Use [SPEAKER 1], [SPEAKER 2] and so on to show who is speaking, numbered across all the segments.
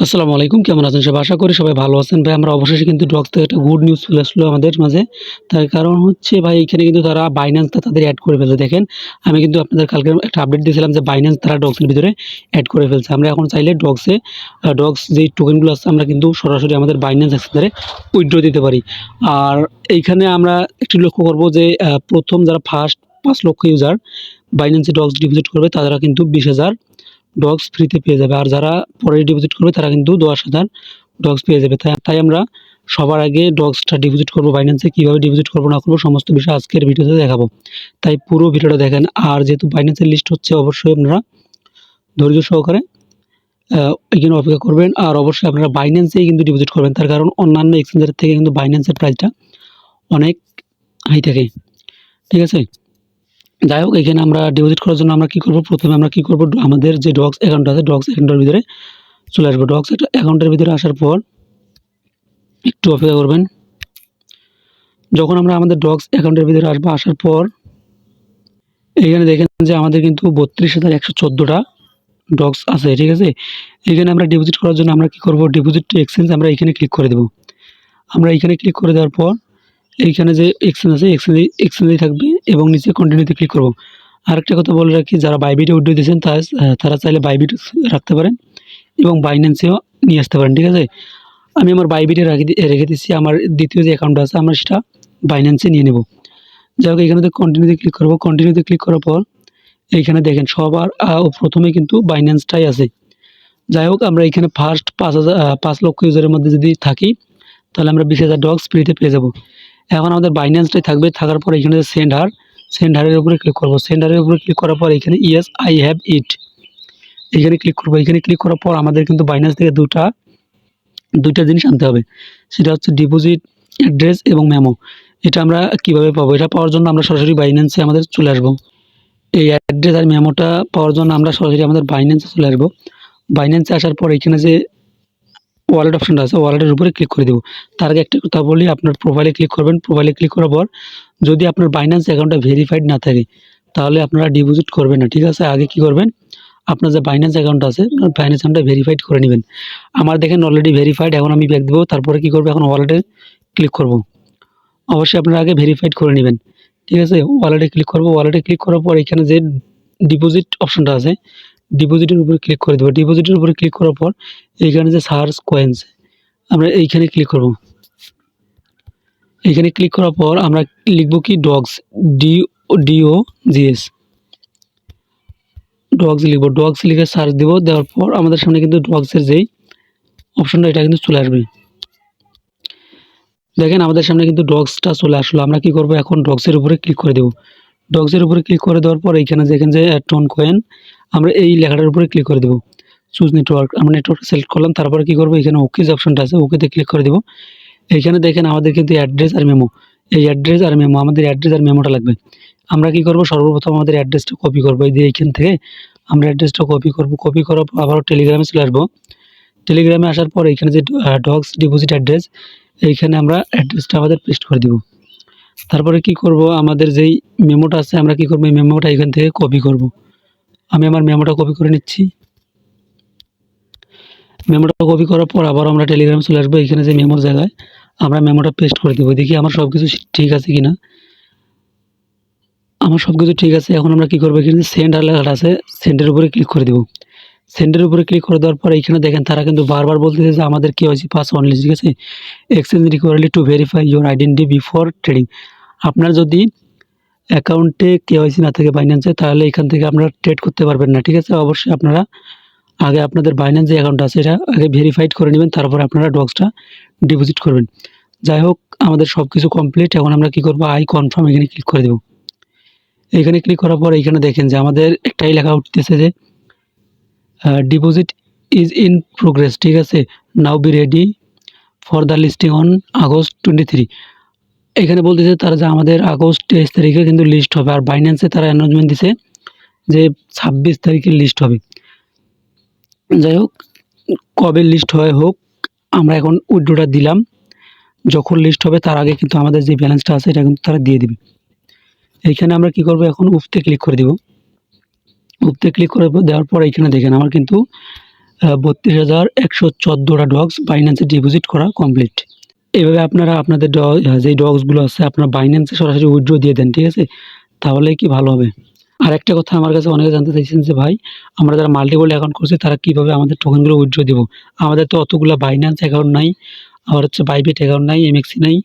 [SPEAKER 1] আসসালামু আলাইকুম, কেমন আছেন সবাই? আশা করি সবাই ভালো আছেন। ভাই, আমরা অবশেষে কিন্তু ডক্স থেকে একটা গুড নিউজ চলে আসলো আমাদের মাঝে। তার কারণ হচ্ছে, ভাই, এখানে কিন্তু তারা বাইন্যান্সটা তাদের অ্যাড করে ফেলছে। দেখেন, আমি কিন্তু আপনাদের কালকে একটা আপডেট দিয়েছিলাম যে বাইন্যান্স তারা ডক্সের ভিতরে অ্যাড করে ফেলছে। আমরা এখন চাইলে ডক্সে ডক্স যেই টোকেনগুলো আছে, আমরা কিন্তু সরাসরি আমাদের বাইন্যান্স এক্সচেঞ্জারে উইথড্র দিতে পারি। আর এইখানে আমরা একটু লক্ষ্য করব যে প্রথম যারা ফার্স্ট পাঁচ লক্ষ ইউজার বাইন্যান্সে ডক্স ডিপোজিট করবে, তারা কিন্তু বিশ হাজার ডগস ফ্রিতে পেয়ে যাবে। আর যারা পরে ডিপোজিট করবে, তারা কিন্তু দশ হাজার ডগস পেয়ে যাবে। তাই তাই আমরা সবার আগে ডগসটা ডিপোজিট করব বাইন্যান্সে কীভাবে ডিপোজিট করব, না করব, সমস্ত বিষয় আজকের ভিডিওতে দেখাবো। তাই পুরো ভিডিওটা দেখেন। আর যেহেতু বাইন্যান্সের লিস্ট হচ্ছে, অবশ্যই আপনারা ধৈর্য সহকারে এখানে অপেক্ষা করবেন। আর অবশ্যই আপনারা বাইন্যান্সেই কিন্তু ডিপোজিট করবেন। তার কারণ অন্যান্য এক্সচেঞ্জের থেকে কিন্তু বাইন্যান্সের প্রাইসটা অনেক হাই থাকে। ঠিক আছে? যাই হোক, এখানে আমরা ডিপোজিট করার জন্য আমরা কি করব? প্রথমে আমরা কি করব? আমাদের যে ডক্স অ্যাকাউন্ট আছে ডক্স অ্যাকাউন্টের ভিতরে চলে আসব। ডক্স অ্যাকাউন্টের ভিতরে আসার পর একটু অপেক্ষা করবেন। যখন আমরা আমাদের ডক্স অ্যাকাউন্টের ভিতরে আসব, আসার পর এখানে দেখেন যে আমাদের কিন্তু বত্রিশ হাজার একশো চোদ্দোটা ডক্স আছে, ঠিক আছে? এখানে আমরা ডিপোজিট করার জন্য আমরা কি করব? ডিপোজিট এক্সচেঞ্জ আমরা এখানে ক্লিক করে দেবো। আমরা এখানে ক্লিক করে দেওয়ার পর এইখানে যে এক্সচেঞ্জ আছে এক্সচেঞ্জ এক্সচেঞ্জেই থাকবে এবং নিচে কন্টিনিউতে ক্লিক করব। আরেকটা কথা বলে রাখি, যারা বাইবিটে উইড্রো দিয়েছেন, তারা তারা চাইলে বাইবিট রাখতে পারেন এবং বাইন্যান্সেও নিয়ে আসতে পারেন, ঠিক আছে? আমি আমার বাইবিটে রেখে রেখে দিচ্ছি, আমার দ্বিতীয় যে অ্যাকাউন্ট আছে, আমরা সেটা বাইন্যান্সে নিয়ে নেব। যাই হোক, এখানে কন্টিনিউতে ক্লিক করব। কন্টিনিউতে ক্লিক করার পর, এইখানে দেখেন সবার প্রথমে কিন্তু বাইন্যান্সটাই আছে। যাই হোক, আমরা এখানে ফার্স্ট পাঁচ হাজার পাঁচ লক্ষ ইউজারের মধ্যে যদি থাকি, তাহলে আমরা বিশ হাজার ডগস ফ্রিতে পেয়ে যাব। এখন আমাদের বাইন্যান্সটাই থাকবে, থাকার পর এখানে সেন্ড হার সেন্ড হারের উপরে ক্লিক করব। সেন্ড হারের উপরে ক্লিক করার পর এখানে ইয়েস আই হ্যাভ ইট এখানে ক্লিক করব। এখানে ক্লিক করার পর আমাদের কিন্তু বাইন্যান্স থেকে দুটা, দুইটা জিনিস আনতে হবে। সেটা হচ্ছে ডিপোজিট অ্যাড্রেস এবং মেমো এটা আমরা কীভাবে পাবো? এটা পাওয়ার জন্য আমরা সরাসরি বাইন্যান্সে আমাদের চলে আসব। এই অ্যাড্রেস আর মেমোটা পাওয়ার জন্য আমরা সরাসরি আমাদের বাইন্যান্সে চলে আসব। বাইন্যান্সে আসার পর এখানে যে ওয়ালেট অপশনটা আছে ওয়ালেটের উপরে ক্লিক করে দেবো। তার আগে একটা কথা বলি, আপনার প্রোফাইলে ক্লিক করবেন প্রোফাইলে ক্লিক করার পর যদি আপনার বাইন্যান্স অ্যাকাউন্টটা ভেরিফাইড না থাকে, তাহলে আপনারা ডিপোজিট করবেন না, ঠিক আছে? আগে কি করবেন, আপনার যে বাইন্যান্স অ্যাকাউন্ট আছে বাইন্যান্স অ্যাকাউন্টটা ভেরিফাইড করে নেবেন। আমার দেখেন অলরেডি ভেরিফাইড এখন আমি ব্যাক দেবো, তারপরে কি করব, এখন ওয়ালেটে ক্লিক করব। অবশ্যই আপনারা আগে ভেরিফাইড করে নেবেন, ঠিক আছে? ওয়ালেটে ক্লিক করব ওয়ালেটে ক্লিক করার পর এখানে যে ডিপোজিট অপশনটা আছে ডিপোজিটের উপরে ক্লিক করে দেবো। ডিপোজিটের উপরে ক্লিক করার পর এইখানে যে সার্চ কয়েন্স আমরা এইখানে ক্লিক করব। এইখানে ক্লিক করার পর আমরা লিখব কি? Dogs D D O G S dogs লিখব। ডগস লিখে সার্চ দেবো। দেওয়ার পর আমাদের সামনে কিন্তু ডগসের যেই অপশনটা এটা কিন্তু চলে আসবে। দেখেন, আমাদের সামনে কিন্তু ডগসটা চলে আসলো। আমরা কি করব? এখন ডগসের উপরে ক্লিক করে দেবো। ডগসের উপরে ক্লিক করে দেওয়ার পর এইখানে দেখেন যে টোন কয়েন আমরা এই লেখাটার উপরে ক্লিক করে দেবো। চুজ নেটওয়ার্ক আমরা নেটওয়ার্ক সিলেক্ট করলাম, তারপরে কি করব? এখানে ওকে যে অপশনটা আছে ওকেতে ক্লিক করে দেবো। এইখানে দেখেন আমাদের কিন্তু অ্যাড্রেস আর মেমো এই অ্যাড্রেস আর মেমো আমাদের অ্যাড্রেস আর মেমোটা লাগবে। আমরা কি করব? সর্বপ্রথম আমাদের অ্যাড্রেসটা কপি করব। এই যে এইখান থেকে আমরা অ্যাড্রেসটা কপি করব। কপি করার পর আবারও টেলিগ্রামে চলে আসব। টেলিগ্রামে আসার পর এইখানে যে ডগস ডিপোজিট অ্যাড্রেস এইখানে আমরা অ্যাড্রেসটা আমাদের পেস্ট করে দিব। তারপরে কি করব? আমাদের যেই মেমোটা আছে, আমরা কি করব? এই মেমোটা এখান থেকে কপি করব। আমি আমার মেমোটা কপি করে নিচ্ছি। মেমোটা কপি করার পর আবার আমরা টেলিগ্রামে চলে আসব এখানে যে মেমোর জায়গায়। আমরা মেমোটা পেস্ট করে দেবো। দেখি আমার সব কিছু ঠিক আছে কি না আমার সব কিছু ঠিক আছে, এখন আমরা কী করব এখানে? সেন্ড লেখাটা আছে। সেন্ডের উপরে ক্লিক করে দেবো। সেন্ডের উপরে ক্লিক করে দেওয়ার পর এখানে দেখেন, তারা কিন্তু বারবার বলতেছে যে আমাদের কেওয়াইসি পাস অনলি ঠিক আছে? Exchange requires to verify your identity before trading আপনার যদি অ্যাকাউন্টে কেওয়াইসি না থাকে বাইন্যান্সে তাহলে এখান থেকে আপনারা ট্রেড করতে পারবেন না, ঠিক আছে? অবশ্যই আপনারা আগে আপনাদের বাইন্যান্স যে অ্যাকাউন্ট আছে, এটা আগে ভেরিফাইড করে নেবেন, তারপর আপনারা ডক্সটা ডিপোজিট করবেন। যাই হোক, আমাদের সব কিছু কমপ্লিট এখন আমরা কি করব? আই কনফার্ম এখানে ক্লিক করে দেব। এখানে ক্লিক করার পর এখানে দেখেন যে আমাদের একটাই লেখা উঠতেছে যে ডিপোজিট ইজ ইন প্রোগ্রেস ঠিক আছে? Now be ready for the listing on August twenty three এখানে বলতেছে তারা যে আমাদের আগস্ট তেইশ তারিখে কিন্তু লিস্ট হবে, আর বাইন্যান্সে তারা অ্যানাউন্সমেন্ট দিছে যে ছাব্বিশ তারিখে লিস্ট হবে। যাই হোক, কবে লিস্ট হয় হোক, আমরা এখন উইড্রোটা দিলাম। যখন লিস্ট হবে তার আগে কিন্তু আমাদের যে ব্যালেন্সটা আছে, এটা কিন্তু তারা দিয়ে দিবে। এইখানে আমরা কি করব? এখন উফতে ক্লিক করে দিব। উফতে ক্লিক করে দেওয়ার পর এইখানে দেখেন আমার কিন্তু বত্রিশ হাজার একশো চোদ্দোটা ডগস বাইন্যান্সে ডিপোজিট করা কমপ্লিট এভাবে আপনারা আপনাদের যেই ডগসগুলো আছে, আপনার বাইন্যান্সে সরাসরি উইথড্র দিয়ে দেন, ঠিক আছে? তাহলে কি ভালো হবে? আর একটা কথা আমার কাছে অনেকে জানতে চাইছেন যে, ভাই, আমরা যারা মাল্টিপল অ্যাকাউন্ট করছি, তারা কীভাবে আমাদের টোকেনগুলো উইথড্র দেবো? আমাদের তো অতগুলো বাইন্যান্স অ্যাকাউন্ট নাই, আবার হচ্ছে বাইবিট অ্যাকাউন্ট নাই এমএক্সি নাই।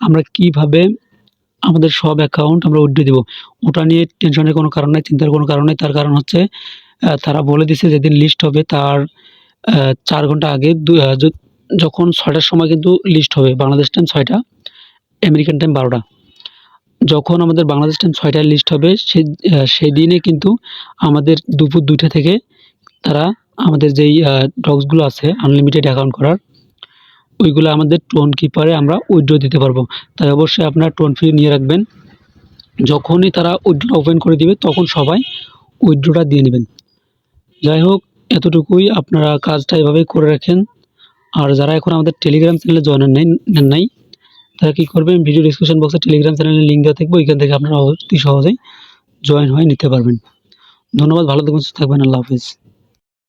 [SPEAKER 1] আমরা কীভাবে আমাদের সব অ্যাকাউন্ট আমরা উইথড্র দেবো? ওটা নিয়ে টেনশনের কোনো কারণ নাই, চিন্তার কোনো কারণ নেই। তার কারণ হচ্ছে তারা বলে দিছে, যেদিন লিস্ট হবে, তার চার ঘণ্টা আগে য- যখন ছয়টার সময় কিন্তু লিস্ট হবে বাংলাদেশ টাইম ছয়টা আমেরিকান টাইম বারোটা। যখন আমাদের বাংলাদেশ টাইম ছয়টায় লিস্ট হবে সে আহ, সেদিনে কিন্তু আমাদের দুপুর দুইটা থেকে তারা আমাদের যেই ডগসগুলো আছে আনলিমিটেড অ্যাকাউন্ট করার ওইগুলো আমাদের টোন কিপারে আমরা উইথড্র দিতে পারব। তাই অবশ্যই আপনার টোন ফি নিয়ে রাখবেন। যখনই তারা উইথড্র ওপেন করে দিবে তখন সবাই উইথড্রটা দিয়ে নেবেন। যাই হোক এতটুকুই। আপনারা কাজটা এভাবেই করে রাখেন। আর যারা এখন আমাদের টেলিগ্রাম চ্যানেলে জয়েন নেই নেন নাই, তারা কী করবেন? ভিডিও ডিসক্রিপশন বক্সে টেলিগ্রাম চ্যানেলের লিঙ্ক দেওয়া থাকবে, ওইখান থেকে আপনারা অতি সহজেই জয়েন হয়ে নিতে পারবেন। ধন্যবাদ, ভালো থাকবেন, সুস্থ থাকবেন, আল্লাহ হাফিজ।